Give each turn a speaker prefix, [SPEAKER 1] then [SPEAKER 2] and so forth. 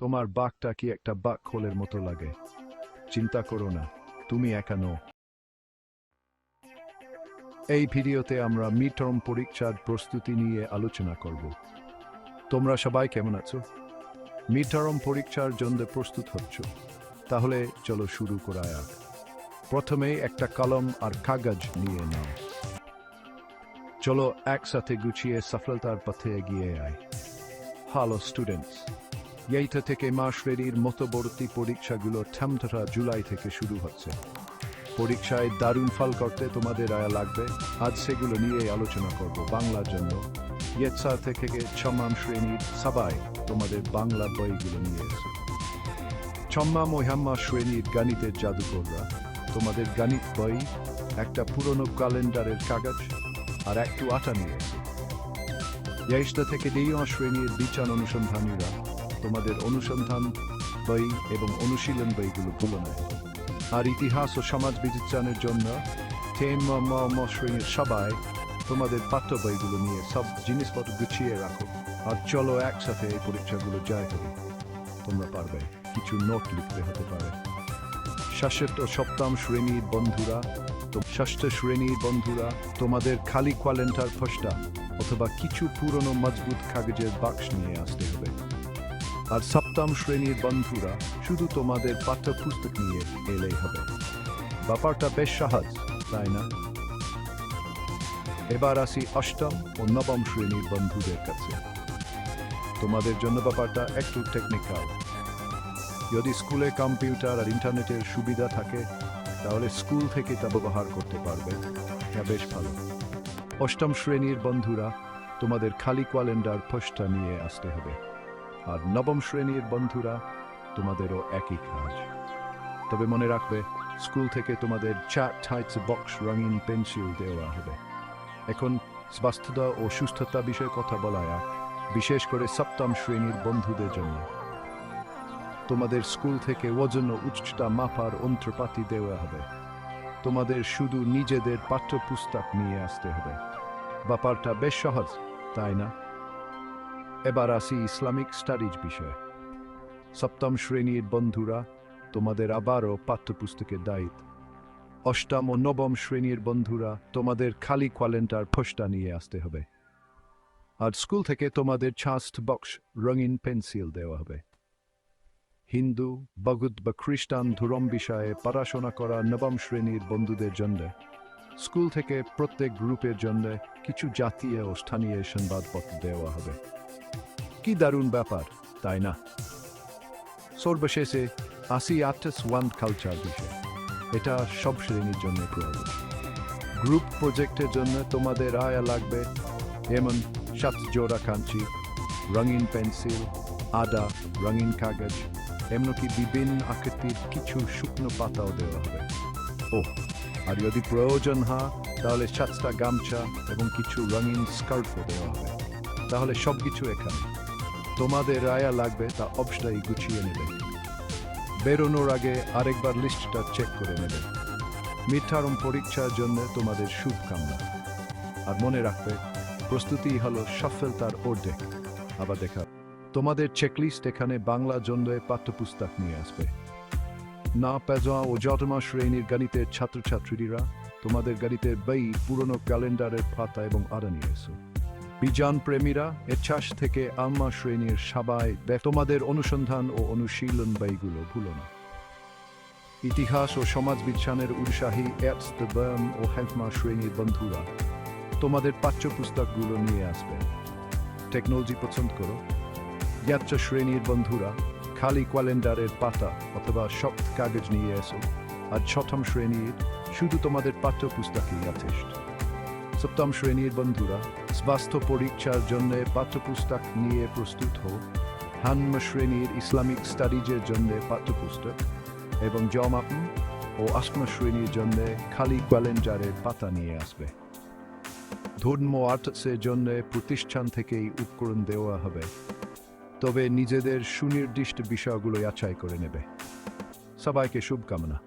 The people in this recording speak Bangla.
[SPEAKER 1] তোমার বাঘটা কি একটা বাঘ খোলের মতো লাগে? চিন্তা করো না, তুমি একা নও। এই ভিডিওতে আমরা মিড টার্ম পরীক্ষার প্রস্তুতি নিয়ে আলোচনা করব। তোমরা সবাই কেমন আছো? মিড টার্ম পরীক্ষার জন্য প্রস্তুত হচ্ছ? তাহলে চলো শুরু করা যাক। প্রথমে একটা কলম আর কাগজ নিয়ে নাও। চলো একসাথে গুছিয়ে সফলতার পথে এগিয়ে আয়। হ্যালো স্টুডেন্টস এইটা থেকে মাস শ্রেণির মতবর্তী পরীক্ষাগুলো ঠামঠাটা জুলাই থেকে শুরু হচ্ছে। পরীক্ষায় দারুণ ফল করতে তোমাদের আয়া লাগবে। আজ সেগুলো নিয়ে আলোচনা করব বাংলার জন্য। ইয়েৎসা থেকে ছমাম শ্রেণির সবাই তোমাদের বাংলা বইগুলো নিয়ে এসো। ছম্মাম ও হাম্মা শ্রেণির গণিতের জাদুকররা, তোমাদের গণিত বই, একটা পুরনো ক্যালেন্ডারের কাগজ আর একটু আটা নিয়ে এসো। থেকে দ্বিতীয় শ্রেণির বিচার অনুসন্ধানীরা তোমাদের অনুসন্ধান বই এবং অনুশীলন বইগুলো ভুলো নেয় আর ইতিহাস ও সমাজ বিজ্ঞানের জন্য সবাই তোমাদের পাঠ্য বইগুলো নিয়ে সব জিনিসপত্র গুছিয়ে রাখো। আর চলো একসাথে এই পরীক্ষাগুলো জয় করি। তোমরা পারবে কিছু নোট লিখতে হতে পারে। ও সপ্তম শ্রেণির বন্ধুরা ষষ্ঠ শ্রেণির বন্ধুরা, তোমাদের খালি কোয়ালেন্টার ফসটা অথবা কিছু পুরনো মজবুত কাগজের বাক্স নিয়ে আসতে হবে। আর সপ্তম শ্রেণির বন্ধুরা শুধু তোমাদের পাঠ্যপুস্তক নিয়ে এলেই হবে। ব্যাপারটা বেশ সহজ, তাই না? এবার আসি অষ্টম ও নবম শ্রেণির বন্ধুদের কাছে। তোমাদের জন্য ব্যাপারটা একটু টেকনিক্যাল যদি স্কুলে কম্পিউটার আর ইন্টারনেটের সুবিধা থাকে, তাহলে স্কুল থেকে তা ব্যবহার করতে পারবে। তা বেশ ভালো। অষ্টম শ্রেণির বন্ধুরা, তোমাদের খালি ক্যালেন্ডার ফসটা নিয়ে আসতে হবে। আর নবম শ্রেণির বন্ধুরা তোমাদেরও একই কাজ। তবে মনে রাখবে স্কুল থেকে তোমাদের চাট টাইটস বক্স রঙিন পেন্সিল দেওয়া হবে। এখন স্বাস্থ্যতা ও সুস্থতা বিষয়ে কথা বলা যাক, বিশেষ করে সপ্তম শ্রেণির বন্ধুদের জন্য। তোমাদের স্কুল থেকে ওজন ও উচ্চতা মাপার যন্ত্রপাতি দেওয়া হবে। তোমাদের শুধু নিজেদের পাঠ্যপুস্তক নিয়ে আসতে হবে। ব্যাপারটা বেশ সহজ তাই না? এবার আসি ইসলামিক স্টাডিজ বিষয়ে। সপ্তম শ্রেণির বন্ধুরা, তোমাদের আবারও পাঠ্যপুস্তকের দায়িত্ব। অষ্টম ও নবম শ্রেণির বন্ধুরা, তোমাদের খালি কোয়ালেন্টার ফসটা নিয়ে আসতে হবে। আর স্কুল থেকে তোমাদের ছাস্ট বক্স রঙিন পেন্সিল দেওয়া হবে। হিন্দু বৌদ্ধ বা খ্রিস্টান ধর্ম বিষয়ে পড়াশোনা করা নবম শ্রেণির বন্ধুদের জন্য, স্কুল থেকে প্রত্যেক গ্রুপের জন্য কিছু জাতীয় ও স্থানীয় সংবাদপত্র দেওয়া হবে। কি দারুণ ব্যাপার, তাই না? সর্বশেষে আসি আর্টিস্ট ওয়ান কালচার বিষয়। এটা সব শ্রেণির জন্য প্রয়োজন। গ্রুপ প্রজেক্টের জন্য তোমাদের আয়া লাগবে যেমন সাত জোড়া কাঞ্চি, রঙিন পেন্সিল, আদা, রঙিন কাগজ, এমনকি বিভিন্ন আকৃতির কিছু শুকনো পাতাও দেওয়া হবে। ও আর যদি প্রয়োজন হয়, তাহলে সাতটা গামছা এবং কিছু রঙিন স্কার্টও দেওয়া হবে। তাহলে সব কিছু এখানে। তোমাদের রায়া লাগবে তা অবশ্যই গুছিয়ে নেবে। বেরোনোর আগে আরেকবার লিস্টটা চেক করে নেবে। মিঠারম পরীক্ষার জন্য তোমাদের শুভকামনা। আর মনে রাখবে, প্রস্তুতি হলো সফলতার অর্ধেক। আবার দেখা তোমাদের চেকলিস্ট এখানে বাংলা জন্য পাঠ্যপুস্তক নিয়ে আসবে। না পেজা ও জটমা শ্রেণির গণিতের ছাত্রছাত্রীরা তোমাদের গণিতের বই, পুরনো ক্যালেন্ডারের পাতা এবং আরও নিয়ে এসো। বিজ্ঞান প্রেমীরা এচ্ছাস থেকে আম্মা শ্রেণির সবাই তোমাদের অনুসন্ধান ও অনুশীলন বইগুলো ভুলো না। ইতিহাস ও সমাজ বিজ্ঞানের উৎসাহী অ্যাপস দ্য বার্ম ও হেলথমা শ্রেণির বন্ধুরা, তোমাদের পাঠ্যপুস্তকগুলো নিয়ে আসবে। টেকনোলজি পছন্দ করো। যাত্রা শ্রেণির বন্ধুরা, খালি ক্যালেন্ডারের পাতা অথবা শক্ত কাগজ নিয়ে এসো। আর ছঠম শ্রেণির, শুধু তোমাদের পাঠ্যপুস্তকই যথেষ্ট। সপ্তম শ্রেণির বন্ধুরা, স্বাস্থ্য পরীক্ষার জন্য পাঠ্যপুস্তক নিয়ে প্রস্তুত হও। হান্ম শ্রেণির ইসলামিক স্টাডিজের জন্য পাঠ্যপুস্তক এবং জমাপন ও অষ্টম শ্রেণির জন্য খালি ক্যালেন্ডারের পাতা নিয়ে আসবে। ধর্ম আর্টসের জন্য প্রতিষ্ঠান থেকেই উপকরণ দেওয়া হবে। তবে নিজেদের সুনির্দিষ্ট বিষয়গুলো যাচাই করে নেবে। সবাইকে শুভকামনা।